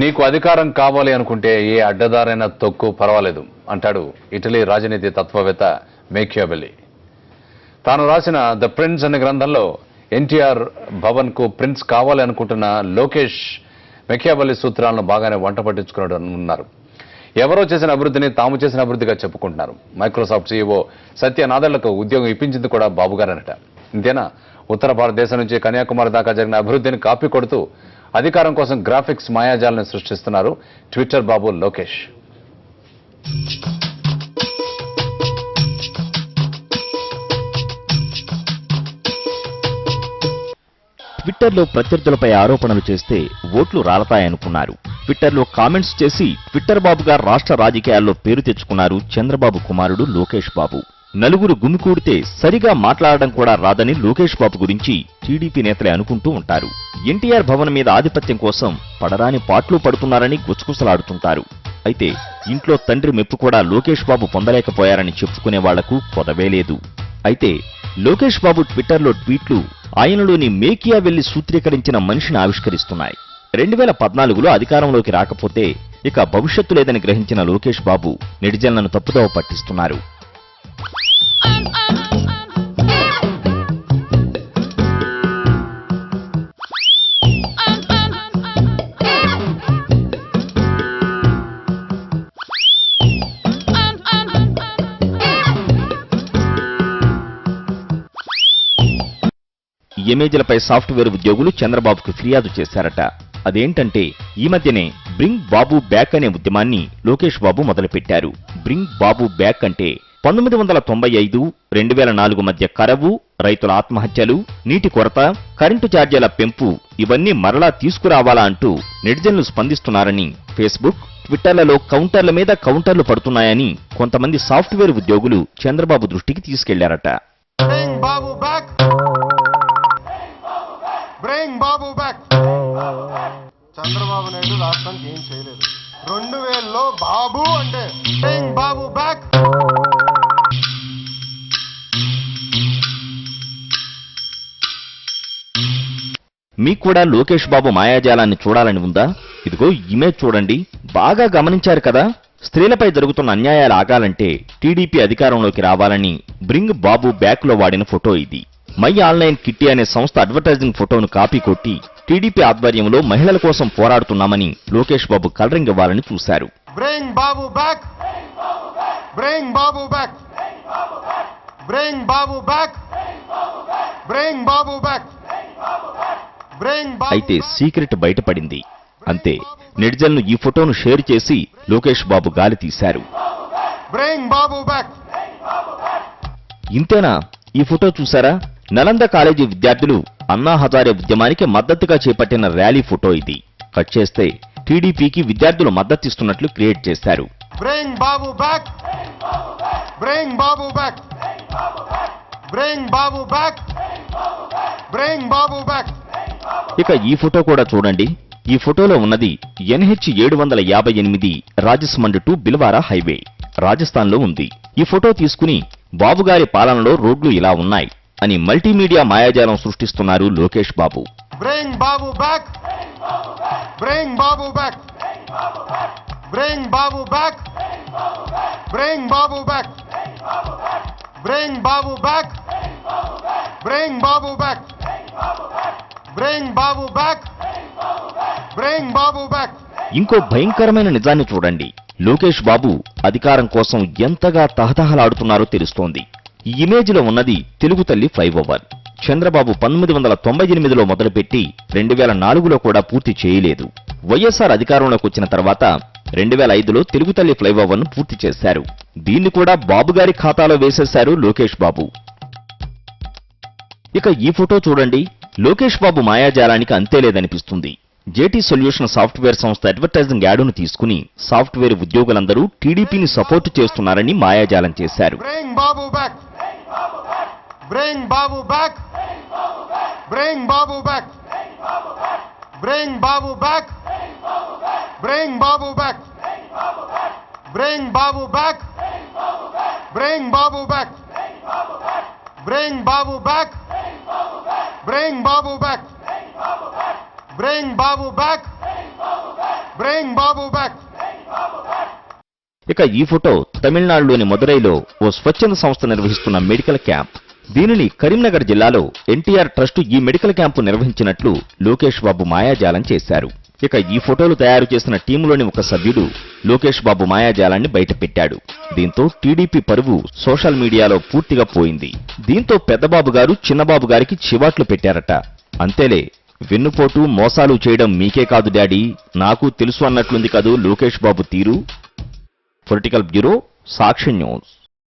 నీకు అధికారం కావాలి అనుకుంటే ఏ అడ్డదారైన తొక్కు పర్వాలేదు అంటాడు ఇటలీ రాజనీతి తత్వవేత్త మేఖ్యాబెల్లి తాను రాసిన ద ప్రిన్స్ అనే గ్రంథంలో ఎన్టీఆర్ భవన్కు ప్రిన్స్ కావాలి అనుకుంటున్న లోకేష్ మెఖ్యాబల్లి సూత్రాలను బాగానే వంట పట్టించుకున్నాడు ఉన్నారు ఎవరో చేసిన అభివృద్ధిని తాము చేసిన అభివృద్ధిగా చెప్పుకుంటున్నారు. మైక్రోసాఫ్ట్ సీఈఓ సత్య నాదళ్ళకు ఉద్యోగం ఇప్పించింది కూడా బాబుగారనట ఇంతేనా? ఉత్తర భారతదేశం నుంచి కన్యాకుమారి దాకా జరిగిన అభివృద్ధిని కాపీ కొడుతూ అధికారం కోసం గ్రాఫిక్స్ మాయాజాలను సృష్టిస్తున్నారు ట్విట్టర్ బాబు లోకేష్. ట్విట్టర్లో ప్రత్యర్థులపై ఆరోపణలు చేస్తే ఓట్లు రాలతాయనుకున్నారు. ట్విట్టర్లో కామెంట్స్ చేసి ట్విట్టర్ బాబుగా రాష్ట్ర రాజకీయాల్లో పేరు తెచ్చుకున్నారు చంద్రబాబు కుమారుడు లోకేష్ బాబు. నలుగురు గుమికూడితే సరిగా మాట్లాడడం కూడా రాదని లోకేష్ బాబు గురించి టీడీపీ నేతలే అనుకుంటూ ఉంటారు. ఎన్టీఆర్ భవన్ మీద ఆధిపత్యం కోసం పడరాని పాట్లు పడుతున్నారని గుసగుసలాడుతుంటారు అయితే ఇంట్లో తండ్రి మెప్పు కూడా లోకేష్ బాబు పొందలేకపోయారని చెప్పుకునే వాళ్ళకు లేదు. అయితే లోకేష్ బాబు ట్విట్టర్లో ట్వీట్లు ఆయనలోని మేకియా వెళ్ళి సూత్రీకరించిన మనిషిని ఆవిష్కరిస్తున్నాయి. రెండు వేల పద్నాలుగులో అధికారంలోకి రాకపోతే ఇక భవిష్యత్తు లేదని గ్రహించిన లోకేష్ బాబు నెటిజన్లను తప్పుదోవ పట్టిస్తున్నారు. ఇమేజ్లపై సాఫ్ట్వేర్ ఉద్యోగులు చంద్రబాబుకు ఫిర్యాదు చేశారట. అదేంటంటే ఈ మధ్యనే బ్రింగ్ బాబు బ్యాక్ అనే ఉద్యమాన్ని లోకేష్ బాబు మొదలుపెట్టారు. బ్రింగ్ బాబు బ్యాక్ అంటే పంతొమ్మిది వందల తొంభై ఐదు రెండు వేల నాలుగు మధ్య కరవు రైతుల ఆత్మహత్యలు నీటి కొరత కరెంటు ఛార్జీల పెంపు ఇవన్నీ మరలా తీసుకురావాలా అంటూ నెటిజన్లు స్పందిస్తున్నారని ఫేస్బుక్ ట్విట్టర్లలో కౌంటర్ల మీద కౌంటర్లు పడుతున్నాయని కొంతమంది సాఫ్ట్వేర్ ఉద్యోగులు చంద్రబాబు దృష్టికి తీసుకెళ్ళారట. చంద్రబాబు నాయుడు రాష్ట్రానికి ఏం చేయలేదు. రెండు వేలలో బాబు అంటే బాబు బ్యాక్ మీకు కూడా లోకేష్ బాబు మాయాజాలాన్ని చూడాలని ఉందా? ఇదిగో ఇమేజ్ చూడండి. బాగా గమనించారు కదా? స్త్రీలపై జరుగుతున్న అన్యాయాలు ఆగాలంటే టీడీపీ అధికారంలోకి రావాలని బ్రింగ్ బాబు బ్యాక్లో వాడిన ఫోటో ఇది. మై ఆన్లైన్ కిట్టి అనే సంస్థ అడ్వర్టైజింగ్ ఫోటోను కాపీ కొట్టి టీడీపీ ఆధ్వర్యంలో మహిళల కోసం పోరాడుతున్నామని లోకేష్ బాబు కలరింగ్ ఇవ్వాలని చూశారు. Bring Babu back. అయితే సీక్రెట్ బయటపడింది. అంతే నెటిజన్లు ఈ ఫోటోను షేర్ చేసి లోకేష్ బాబు గాలి తీశారు. ఇంతేనా? ఈ ఫోటో చూసారా నలంద కాలేజీ విద్యార్థులు అన్నా హజారే ఉద్యమానికి మద్దతుగా చేపట్టిన ర్యాలీ ఫోటో ఇది. కట్ చేస్తే టీడీపీకి విద్యార్థులు మద్దతిస్తున్నట్లు క్రియేట్ చేశారు. బాబు బ్యాక్ ఇక ఈ ఫోటో కూడా చూడండి. ఈ ఫోటోలో ఉన్నది ఎన్హెచ్ ఏడు వందల యాభై ఎనిమిది రాజస్మండ్ టు బిల్వారా హైవే. రాజస్థాన్లో ఉంది. ఈ ఫోటో తీసుకుని బాబుగారి పాలనలో రోడ్లు ఇలా ఉన్నాయి అని మల్టీమీడియా మాయాజాలం సృష్టిస్తున్నారు Lokesh Babu. Bring Babu back Babu back Babu back ఇంకో భయంకరమైన నిజాన్ని చూడండి. లోకేష్ బాబు అధికారం కోసం ఎంతగా తహతహలాడుతున్నారో తెలుస్తోంది. ఈ ఇమేజ్లో ఉన్నది తెలుగు తల్లి ఫ్లైఓవర్. చంద్రబాబు పంతొమ్మిది వందల తొంభై ఎనిమిదిలో మొదలుపెట్టి రెండు వేల నాలుగులో కూడా పూర్తి చేయలేదు. వైఎస్ఆర్ అధికారంలోకి వచ్చిన తర్వాత రెండు వేల ఐదులో తెలుగు తల్లి ఫ్లైఓవర్ను పూర్తి చేశారు. దీన్ని కూడా బాబుగారి ఖాతాలో వేసేశారు లోకేష్ బాబు. ఇక ఈ ఫోటో చూడండి. లోకేష్ బాబు మాయాజాలానికి అంతే లేదనిపిస్తుంది. జేటీ సొల్యూషన్ సాఫ్ట్వేర్ సంస్థ అడ్వర్టైజింగ్ యాడును తీసుకుని సాఫ్ట్వేర్ ఉద్యోగులందరూ టీడీపీని సపోర్టు చేస్తున్నారని మాయాజాలం చేశారు. Bring Babu back Bring Babu back. Bring Babu back. Bring Babu back. ఇక ఈ ఫోటో తమిళనాడులోని మదురైలో ఓ స్వచ్ఛంద సంస్థ నిర్వహిస్తున్న మెడికల్ క్యాంప్ దీనిని కరీంనగర్ జిల్లాలో ఎన్టీఆర్ ట్రస్టు ఈ మెడికల్ క్యాంపు నిర్వహించినట్లు లోకేష్ బాబు మాయాజాలం చేశారు ఇక ఈ ఫోటోలు తయారు చేసిన టీంలోని ఒక సభ్యుడు లోకేష్ బాబు మాయాజాలాన్ని బయటపెట్టాడు. దీంతో టీడీపీ పరువు సోషల్ మీడియాలో పూర్తిగా పోయింది. దీంతో పెద్దబాబు గారు చిన్నబాబు గారికి చివాట్లు పెట్టారట. అంతేలే వెన్నుపోటు మోసాలు చేయడం మీకే కాదు డాడీ. నాకు తెలుసు అన్నట్లుంది కదూ లోకేష్ బాబు తీరు. Political bureau Sakshi news.